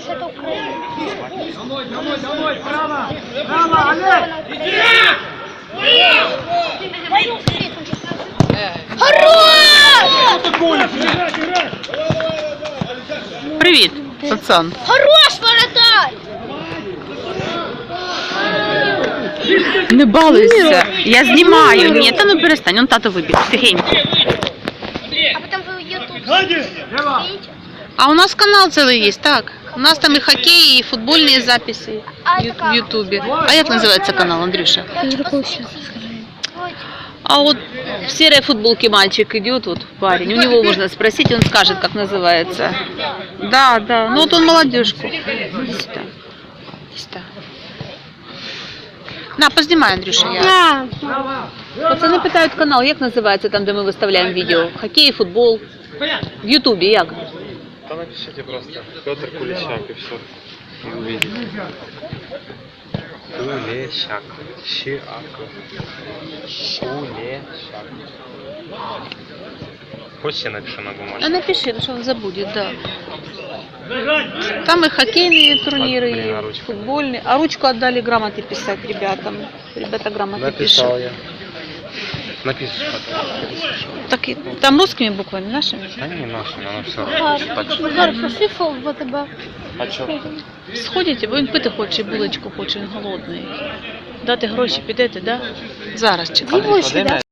Это Украина. Домой, домой, домой, право! Право, Олег! Хорош! Привіт, пацан. Хорош, воротарь! Не балуйся. Я знімаю. Ні, та ну перестань, он тато вибіг. Тихенько. А потом вы YouTube Сзади! Лево! видите? А у нас канал целый есть, так. У нас там и хоккей, и футбольные записи А в это как? в Ютубе. А як называется канал, Андрюша? Вот. А вот в серой футболке мальчик идет, вот парень. У него можно спросить, он скажет, как называется. Да, да. Ну вот он молодежку. Иди сюда. Иди сюда. На, познімай, Андрюша, я. На. Пацани питають канал, як називається там, де ми виставляємо відео? Хокей, футбол. В Ютубі як? Напишите просто Петр Кулещак и все. И увидите. Кулещак. Щиак. Кулещак. Хочешь я напишу на А бумажке? напиши, ну, що він забуде, да. Там и хоккейные турниры, Блин, а и футбольные. А ручку отдали грамоты писать ребятам. Ребята грамоты Написал пишут. я. Напишешь потом. Так и там русскими буквами нашими. Да не нашими, оно все равно. Так что- Зараз в ВТБ. А чё? Сходите, бо він пити хоче, булочку хоче, він голодний. Дати гроші, підете, да? Зараз чекай. Дві гроші, да?